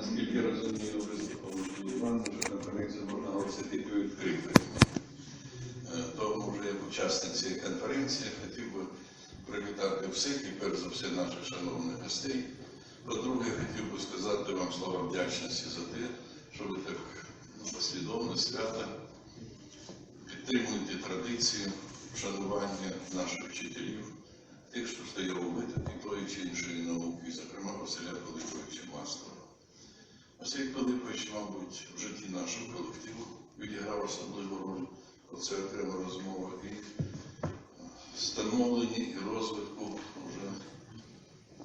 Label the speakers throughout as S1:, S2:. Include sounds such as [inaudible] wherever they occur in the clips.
S1: наскільки розумію, виступом Іван, вже конференцію можна оголосити відкритою. Е, Тому вже як учасник цієї конференції хотів би привітати всіх і перш за все наших шановних гостей. По-друге, хотів би сказати вам слова вдячності за те, що ви так ну, послідовно свято підтримуєте традицію вшанування наших вчителів, тих, що стояли у витоки тої чи іншої науки, зокрема Василя Пилиповича Маслова. Василь Пилипович, мабуть, в житті нашого колективу відіграв особливу роль, оце окрема розмова, і становленні і розвитку вже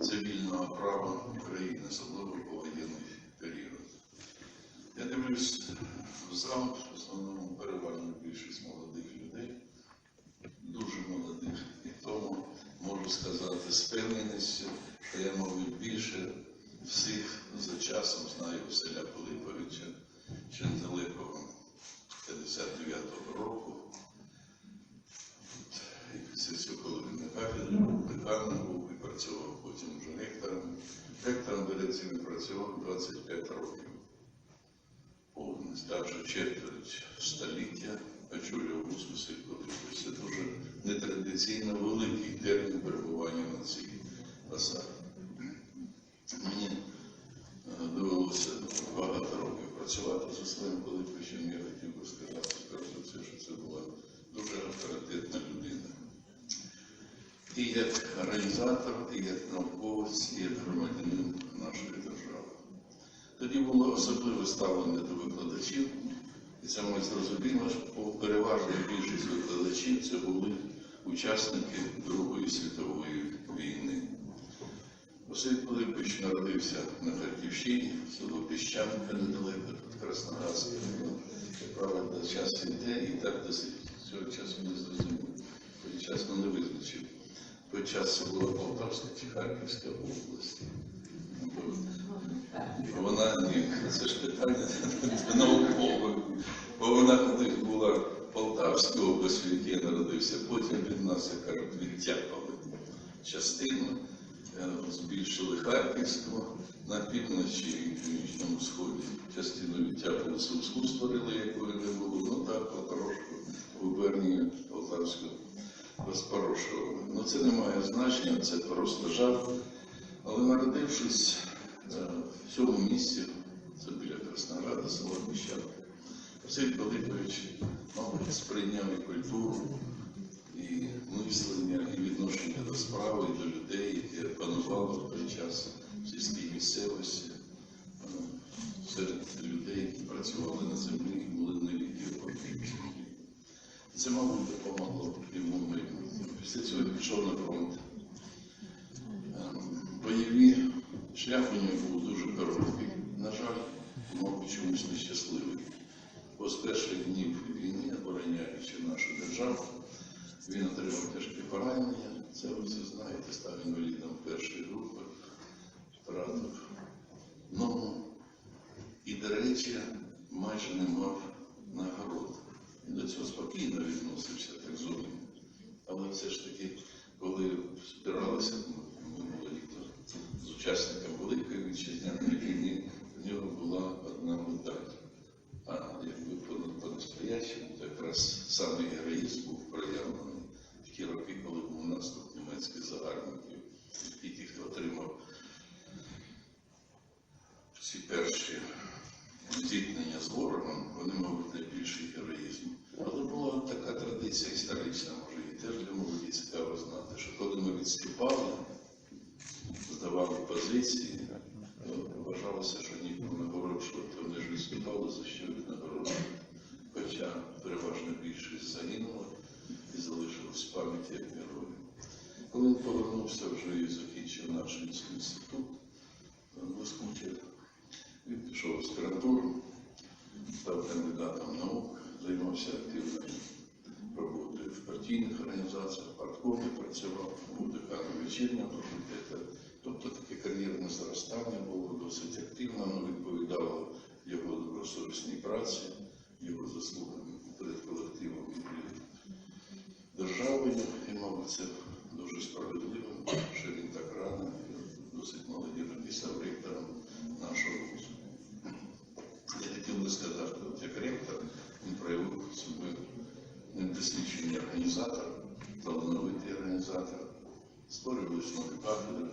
S1: цивільного права України, особливо повоєнний період. Я дивлюсь в зал, в основному переважно більшість молодих людей, дуже молодих, і тому можу сказати з що я, мабуть, більше всіх за часом знаю Василя Пилиповича ще 59-го року. І після цього, коли він на кафедрі був, деканом був і працював потім вже ректором. Ректором, він працював 25 років. Повний старше четверть століття очолював Василь Пилипович. Це дуже нетрадиційно великий термін перебування на цій посаді. Мені е, довелося багато років працювати зі своїм Пилиповичем. Я хотів би сказати, перш за все, що це була дуже авторитетна людина. І як організатор, і як науковець, і як громадянин нашої держави. Тоді було особливе ставлення до викладачів, і це ми зрозуміло, що переважна більшість викладачів це були учасники Другої світової війни. Василь Пилипович народився на Харківщині, село Піщанка недалеко від Краснодарська. Правда, час йде і так до сих- цього часу не. Той час не визначив. Той час це була Полтавська чи Харківська область. Вона ні, це ж питання [laughs] наукове. Бо вона коли була Полтавська область, в якій я народився, потім від нас, відтяпали частину, збільшили Харківську на півночі і північному сході. Частину відтяпали Сумську створили, якої не було. Ну так, потрошку губернію Полтавську розпорошували. Ну це не має значення, це просто жарт. Але народившись е, в цьому місці, це біля Краснограда, село Міщанка, Василь Пилипович, мабуть, сприйняв і культуру, і мислення, і відношення до справи, і до людей, які панували в той час в сільській місцевості, е, серед людей, які працювали на землі і були віки. Це, мабуть, допомогло йому майбутньому. Після цього пішов на фронт. Ем, Бойові шлях у нього був дуже короткий. На жаль, мабуть, чомусь нещасливий. Бо з перших днів війни, обороняючи нашу державу, він отримав тяжкі поранення. Це ви все знаєте, став інвалідом першої групи, втратив ногу. І, до речі, майже не мав нагород. Він до цього спокійно відносився, так зовні. Але все ж таки, коли збиралися минуло літо з учасником Великої вітчизняної війни, в нього була одна медаль. А якби по- по-настоящему, то якраз саме героїзм був проявлений в ті роки, коли був наступ німецьких загарбників. І ті, хто отримав ці перші зіткнення з ворогом, вони, мабуть, найбільший героїзм. Але була така традиція історична, може, і теж для молоді цікаво знати, що коли ми відступали, здавали позиції, то вважалося, що нікого нагороджувати, вони ж відступали, за що від віднагороджувати. Хоча переважна більшість загинула і залишилась в пам'яті як герої. Коли він повернувся вже і закінчив наш інститут, Лискучев, він пішов в аспірантуру, став кандидатом наук, займався активною роботою в партійних організаціях, парткомі працював, був деканом вечірнього факультету. Тобто таке кар'єрне зростання було досить активно, воно відповідало його добросовісній праці, його заслугам перед колективом і перед державою. І, мабуть, це дуже справедливо, що він так рано, досить молодим і став ректором нашого вузу. хотіли сказати, от як ректор, він проявив себе недосвідчений організатор, талановитий організатор, створювалися нові кафедри,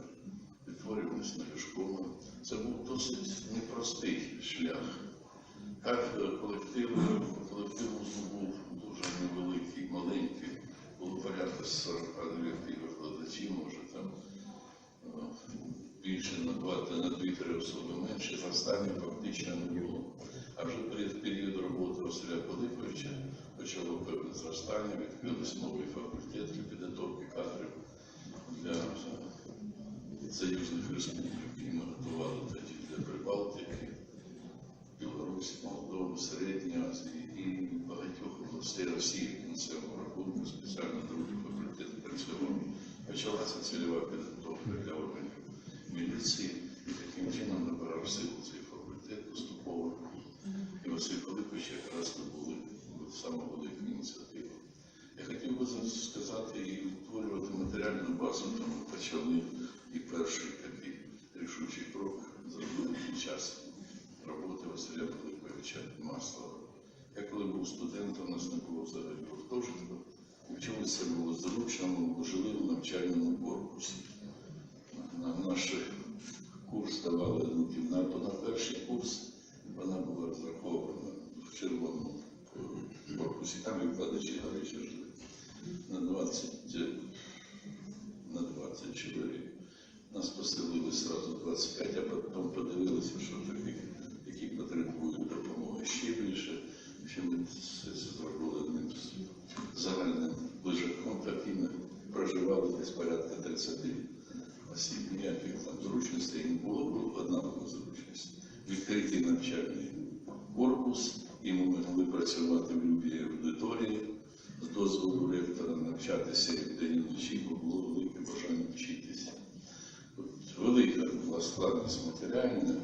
S1: відтворювалися нові школи. Це був досить непростий шлях. Кафедра колективу, колектив був дуже невеликий, маленький, було порядка 49 викладачів, може там е, більше на два та на дві-три особи менше, зростання фактично не було. А вже перед період роботи Василя Пилиповича почало певне зростання, відкрились новий факультет для підготовки кадрів для союзних республік, які ми готували тоді для Прибалтики. Білорусі, Молдови, Середньої Азії і багатьох областей Росії в кінцевому рахунку спеціально другий факультет працював. Почалася цільова підготовка для органів міліції, таким чином набирав силу цей факультет поступово. І Василь Пилипович якраз були саме велика ініціатива. Я хотів би сказати і відтворювати матеріальну базу, тому почали і перший такий рішучий крок зробили під час роботи Василя Пилиповича Маслова. Я коли був студентом, у нас не було взагалі гуртожитку. Вчилися було зручно, жили в навчальному корпусі. На наш курс давали одну кімнату. На перший курс вона була розрахована в червоному е, корпусі. Там викладачі, до речі, жили на 20, е, на 20 чоловік. Нас поселили сразу 25, а потім подивилися, що таких, які потребують допомоги ще більше. Що ми зробили одним загальним лежаком, так і ми проживали десь порядка 30 осіб. Ніяких там зручностей не було, була одна була зручність. Відкритий навчальний корпус, і ми могли працювати в любій аудиторії з дозволу ректора навчатися і день вночі, бо було велике бажання вчитися. От Велика була складність матеріальна,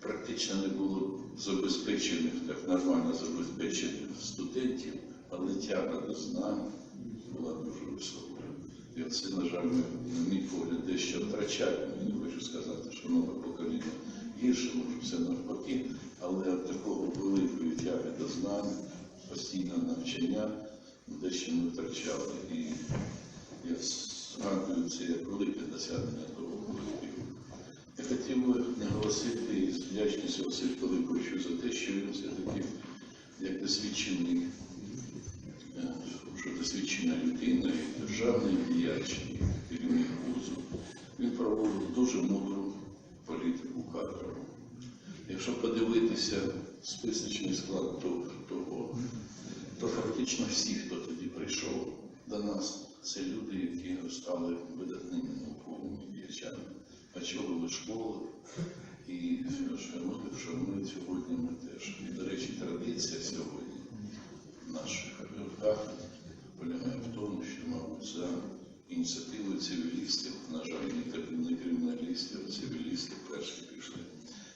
S1: практично не було забезпечених, так нормально забезпечених студентів, але тяга до знань була дуже висока. І це, на жаль, на мій погляд, дещо втрачаємо. Я не хочу сказати, що нове покоління гірше, може все навпаки, але такого великої тяги до знань, постійного навчання дещо ми втрачали. І я згадую це як велике досягнення того колективу. Я хотів би наголосити із вдячністю Василю Пилиповичу за те, що він все-таки як досвідчений, вже досвідчена людина, і державний діяч, керівник вузу, він проводив дуже мудру політику кадрову. Якщо подивитися списочний склад того, то фактично всі, хто тоді прийшов до нас, це люди, які стали видатними науковими діячами, очолили школи. І що що ми сьогодні ми теж. І, до речі, традиція сьогодні наших кафедр полягає в тому, що, мабуть, за ініціативою цивілістів, на жаль, не криміналістів, а цивілісти перші пішли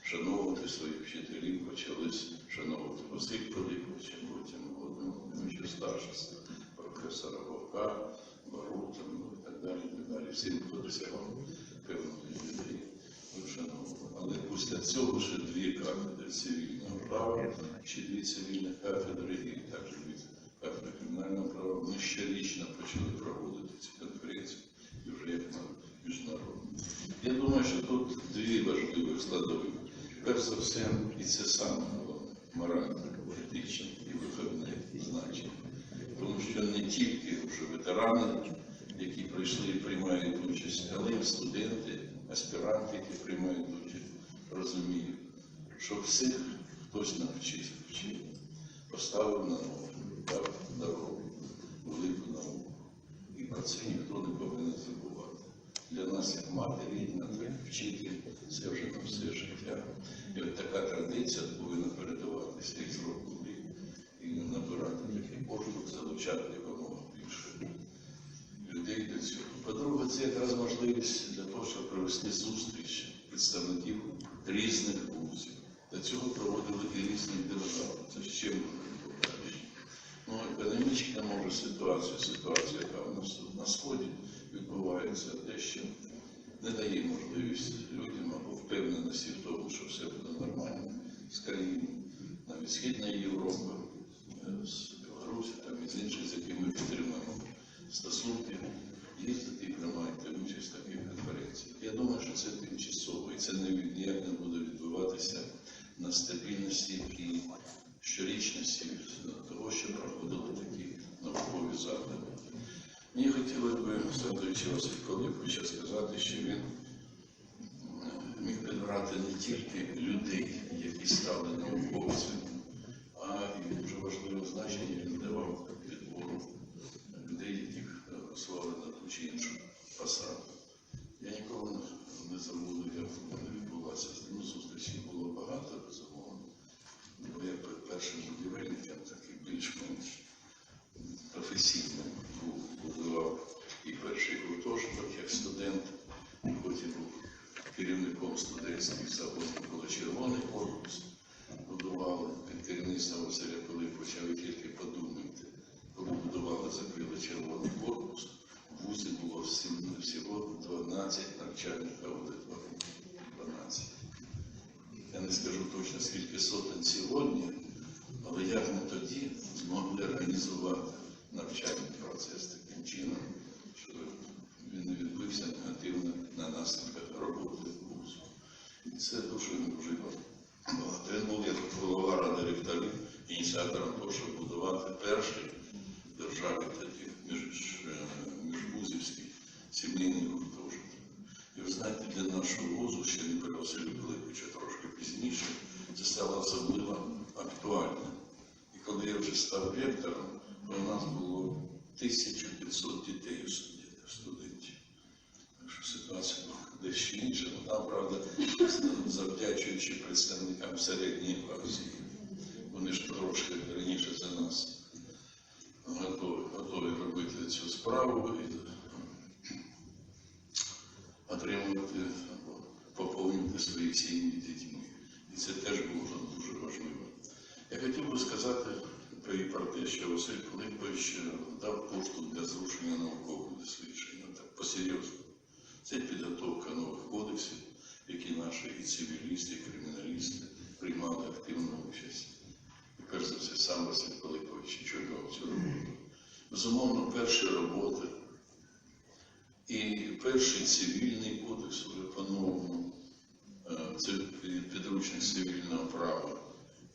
S1: шановувати своїх вчителів, почались шановувати Василь Пилиповича, потім Володимир Володимировича старший, професора Вовка, Барута, ну і так далі, і так далі. Всім, хто досягав певних людей. Але після цього ще дві кафедри цивільного права, ще дві цивільних кафедри і також дві кримінального. Ми щорічно почали проводити ці конференції і вже як на міжнародні. Я думаю, що тут дві важливі складові. Перш за все, і це саме головне, моральне, етичне і виховне значення. Тому що не тільки вже ветерани, які прийшли і приймають участь, але й студенти, аспіранти, які приймають участь, розуміють, що всіх хтось навчив, вчив, поставив на ногу, дорогу, велику науку. І про це ніхто не повинен забувати. Для нас, як мати рідна, вчитель, це вже на все життя. І от така традиція повинна передаватися із року в рік і набирати такий поштовх, залучати якомога більше людей до цього. По-друге, це якраз можливість для того, щоб провести зустріч представників різних вузів. Для цього проводили і різні держави. Це ще покращити. Економічна може ситуація, ситуація, яка у нас тут на сході відбувається, дещо не дає можливість людям або впевненості в тому, що все буде нормально з країною. Східна Європа, е, з Білорусі, там і з інших, з якими ми підтримуємо стосунки, їздити і приймати участь в таких конференціях. Я думаю, що це тимчасово, і це ніяк не буде відбуватися на стабільності і щорічності того, що проходили такі наукові заходи. Мені хотілося б, згадуючи Василь Пилиповича, сказати, що він е, міг підбирати не тільки людей, які стали науковцями, а і дуже важливе значення він давав підбору людей, яких е, на ту чи іншу посаду. Я ніколи не- забуду, як відбулася. Багато, безумовно. Бо я пер- першим такий більш-менш професійним був, будував і перший гуртожиток як студент, і потім був керівником студентських загонів, було червоний корпус, будували під керівництвом Василя Пилиповича, ви тільки подумайте, коли будували, закрили червоний корпус, в вузі було всім- всього 12 навчальних аудиторій. 12. Я не скажу точно скільки сотень сьогодні, але як ми тоді змогли організувати навчальний процес таким чином, щоб він не відбився негативно на наслідках роботи вузу. І це дуже дуже багато. Він був як голова ради ректорів, ініціатором того, щоб будувати перший в державі тоді між, е, міжвузівський сімейний гуртожиток. І ви знаєте, для нашого вузу, ще не при Василю Пилиповича, трошки пізніше, це стало особливо актуально. І коли я вже став ректором, то у нас було 1500 дітей студентів-. Так що ситуація була дещо інша, там, правда, завдячуючи представникам середньої Азії. Вони ж трошки раніше за нас готові, готові робити цю справу і отримувати або поповнювати свої сім'ї дітьми. Це теж було дуже важливо. Я хотів би сказати про- те, що Василь Пилипович е, дав поштовх для зрушення наукових досліджень. Так, посерйозно. Це підготовка нових кодексів, які наші і цивілісти, і криміналісти приймали активну участь. І перш за все, сам Василь Пилипович очолював цю роботу. Безумовно, перші роботи і перший цивільний кодекс уже по-новому, це під- підручник цивільного права.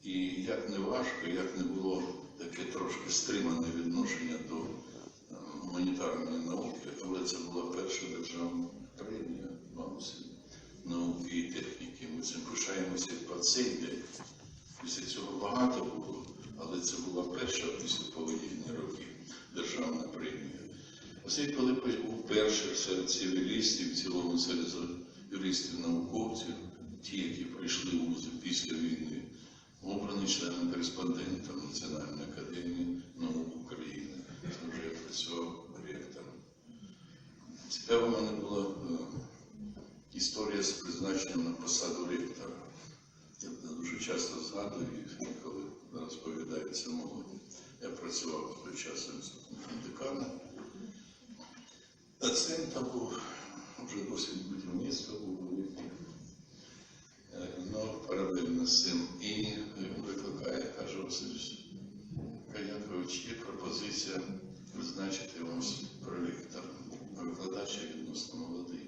S1: І як не важко, як не було таке трошки стримане відношення до е, гуманітарної науки, але це була перша державна премія галузі науки і техніки. Ми цим пишаємося по цей день. Після цього багато було, але це була перша післяповоєнні роки державна премія. Василь Пилипович був перший серед цивілістів, в цілому серед юристів-науковців, ті, які прийшли в вузи після війни, обраний членом кореспондентом Національної академії наук України. Це вже я працював ректором. Цікава в мене була е, історія з призначенням на посаду ректора. Я дуже часто згадую, і коли розповідається молоді. Я працював в той час заступником декана. Доцентом був вже досвід будівництва був великий. Е, Ну, Паралельно з цим. І е, викликає, каже Василь Каякович, є пропозиція призначити вас проректором. викладача Викладач відносно молодий,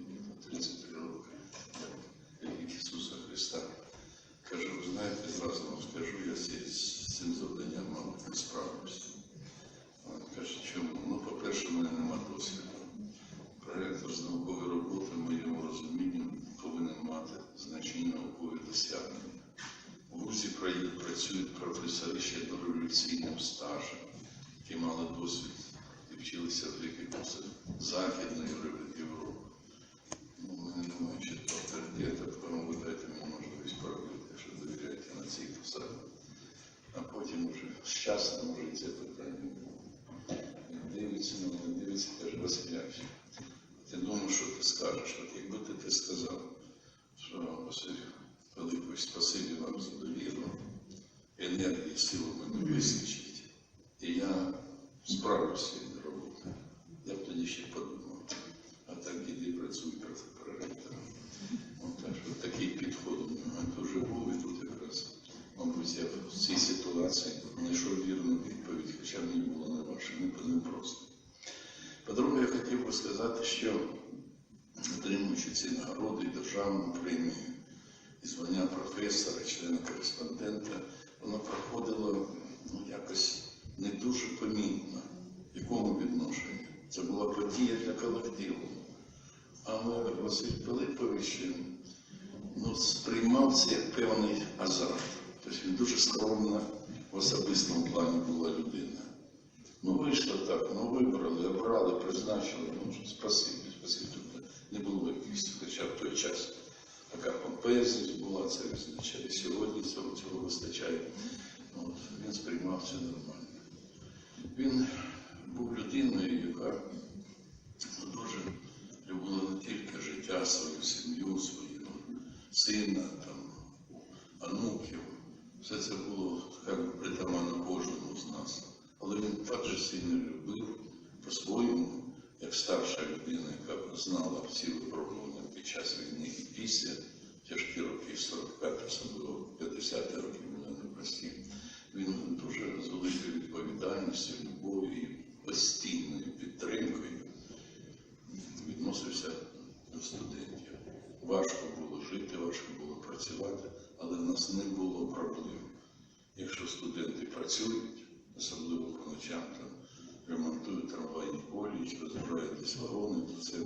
S1: скажеш? От якби ти ти сказав, що Василь Пилипович, спасибі вам за довіру, енергії, сил мене вистачить, і я справлюся з цією роботою. Я б тоді ще подумав. А так іди працюй проректором. Так що такий підход у нього дуже був і тут якраз, мабуть, я в цій ситуації. знайшов вірну відповідь, хоча мені було не важко, не просто. По-друге, я хотів би сказати, що отримуючи ці нагороди і державну премію, і звання професора, члена кореспондента, воно проходило ну, якось не дуже помітно, в якому відношенні. Це була подія для колективу. Але Василь Пилипович ну, сприймав це як певний азарт. Тобто він дуже скромна в особистому плані була людина. Ну вийшло так, ну вибрали, обрали, призначили, ну спасибі, спасибі. Не було якихось, хоча в той час така помпезність була, це визначає. Сьогодні цього, цього вистачає. От, він сприймав це нормально. Він був людиною, яка ну, дуже любила не тільки життя, свою сім'ю, свою сина, там, онуків. Все це було притаманно кожному з нас. Але він також сильно любив по-своєму, як старша людина, яка знала всі випробування під час війни і після тяжкі роки 45 особливо 50 років були непрості. Він дуже з великою відповідальністю, любов'ю і постійною підтримкою відносився до студентів. Важко було жити, важко було працювати, але в нас не було проблем. Якщо студенти працюють, особливо по ночам там ремонтують трамвайні колії, розбирають десь вагони, то це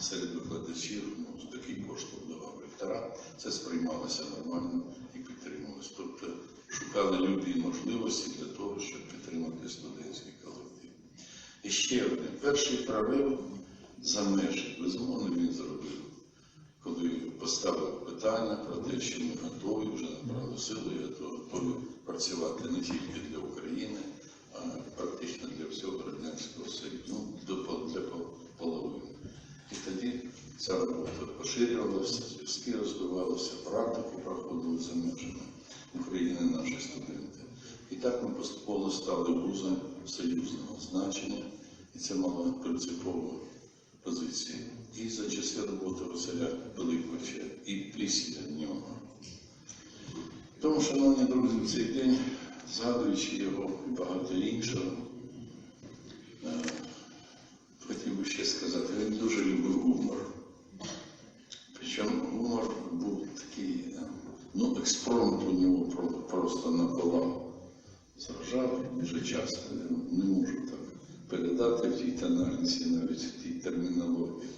S1: серед викладачів ну, такий поштовх давав ректора. Це сприймалося нормально і підтримувалося. Тобто шукали любі можливості для того, щоб підтримати студентський колектив. І ще одне. Перший прорив за межі, безумовно, він зробив, коли поставив питання про те, що ми готові, вже набрали сили, готові працювати не тільки для України, всього Радянського Союзу, до, для половини. І тоді ця робота поширювалася, зв'язки розвивалися, практики проходили за межами України наші студенти. І так ми поступово стали вузом союзного значення, і це мало принципову позицію і за часи роботи Василя Пилиповича, і після нього. Тому, шановні друзі, цей день, згадуючи його і багато іншого, тональності, навіть в тій термінології.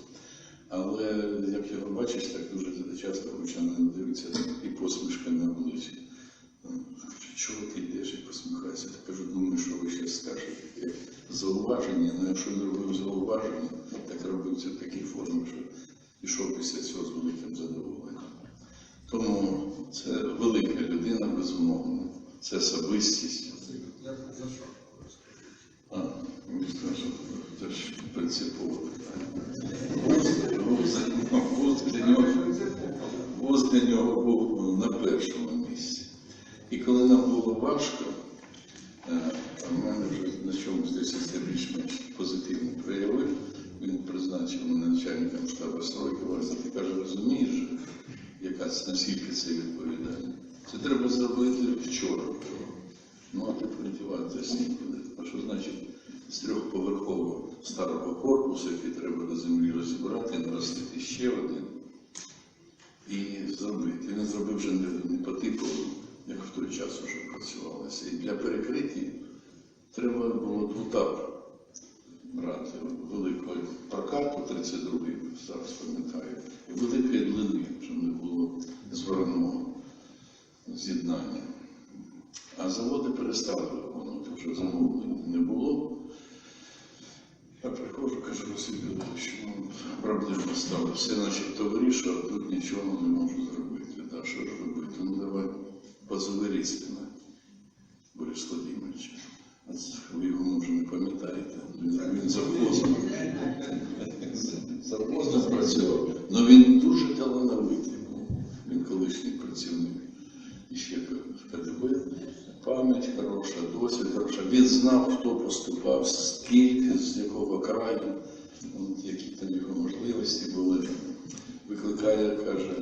S1: Але як його бачиш, так дуже часто хоча не дивиться і посмішка на обличчі. Чого ти йдеш і посміхаєшся? Я кажу, думаю, що ви ще скажете. Як зауваження, ну якщо не робив зауваження, так робив в такій формі, що пішов після цього з великим задоволенням. Тому це велика людина, безумовно, це особистість. А, ну, скажу, це ж принципово для нього, був на першому місці. І коли нам було важко, е, в мене вже на чомусь десь більш-менш позитивно проявив, він призначив мене штабу стройки, каже, розумієш, яка наскільки це відповідально. Це треба зробити вчора. Ну, а ти працювати нікуди. А що значить з трьохповерхового старого корпусу, який треба на землі розібрати, наростити ще один і зробити. Він зробив вже не, по типу, як в той час вже працювалося. І для перекриття треба було двутап брати великого прокату 32-й, зараз пам'ятаю, і великої длини, щоб не було зварного з'єднання. А заводи перестали виконувати, вже замовлень не було. Я приходжу, кажу, Василь Петрович, ну, проблема стала. Все начебто вирішував, а тут нічого не можу зробити. Да, що ж робити? Ну давай позови Різкіна, Борис Владимирович. А Ви його може не пам'ятаєте. Він, він. Завгозом працював. Ну він дуже талановитий був. Він колишній працівник. І ще КДБ. Пам'ять хороша, досвід хороша. Він знав, хто поступав, скільки, з якого краю, які там його можливості були. Викликає, каже,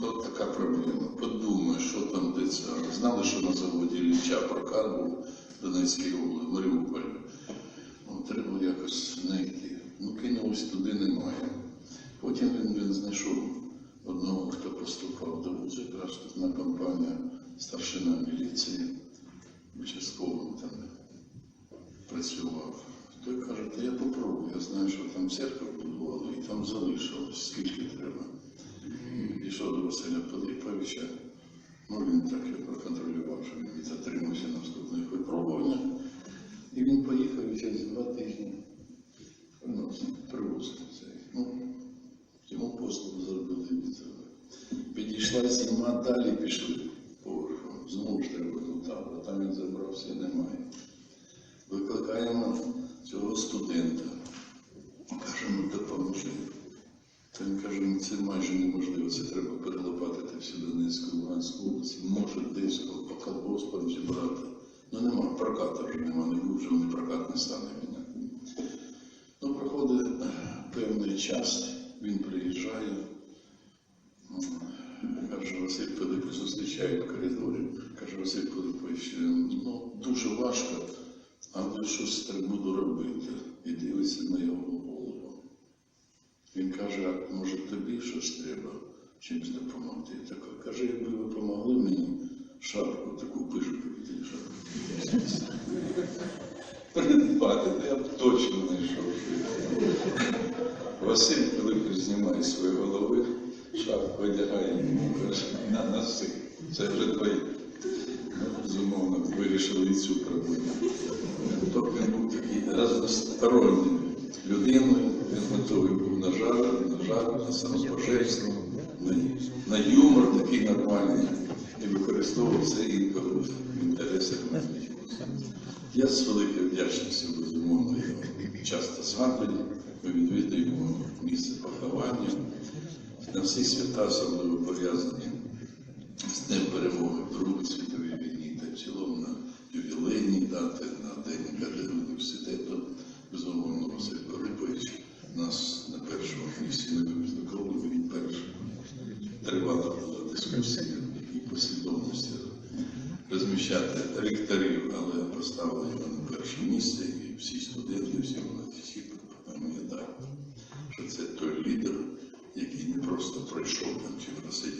S1: тут така проблема. Подумай, що там де це. знали, що на заводі Ілліча прокат був в Донецькій області, в Маріуполі. Ну, треба якось знайти. Ну, кинулось туди немає. Потім він, він знайшов одного, хто поступав до вузу, якраз тут на компанія старшина міліції, участковим там працював. Той каже, та я попробую, я знаю, що там церкву будували, і там залишилось, скільки треба. Пішов до Василя Пилиповича. Ну, він так і проконтролював, що він відотримався на наступних випробуваннях. І він поїхав і через два тижні приносив, привоз цей. Ну, йому послугу зробили. Підійшла зима, далі Пилип зустрічає в коридорі. Каже, Василь Пилипович, ну дуже важко, але щось так буду робити. І дивиться на його голову. Він каже, може тобі щось треба чимось допомогти? Так, каже, якби ви допомогли мені шапку, таку від шапку. Придбати, то я б точно знайшов. Василь Пилипович знімає з своєї голови, шапку одягає йому, каже, на носи, це вже твоє. Ну, безумовно, вирішили і цю проблему. Тобто він був такий разносторонній людиною, він готовий був на жар, на жар, на самопожертву, на, на юмор такий нормальний і використовував це інколи в інтересах медичних. Я з великою вдячністю безумовно його часто згадую, ми відвідуємо місце поховання. На всі свята особливо пов'язані з Днем перемоги в Другій світовій війні та в цілому на ювілейні дати, на День академії університету. Безумовно, Василь Пилипович нас на першому місці не крові, він перший. Тривала була дискусія, в якій послідовності розміщати ректорів, але поставили його на перше місце, і всі студенти, всі всі пам'ятають, що це той лідер, який не просто пройшов там чи просидів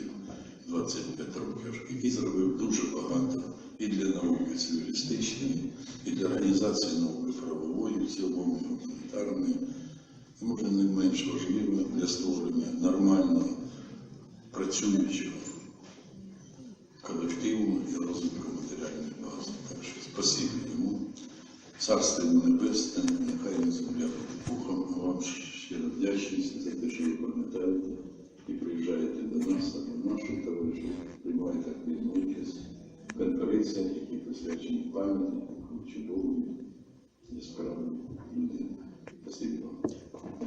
S1: 25 років, який зробив дуже багато і для науки цивілістичної, і для організації науки правової, в цілому і гуманітарної, і може не менш важливо для створення нормального працюючого колективу і розвитку матеріальної бази. Так що спасибі йому, царство йому небесне, нехай не земля буде пухом, а вам щиро вдячність за те, що ви пам'ятаєте И приїжджаєте до нас, а до наших товаришів, приймаєте активну конференция какие-то які памяти, пам'яті чудової яскравої людей. Спасибо вам.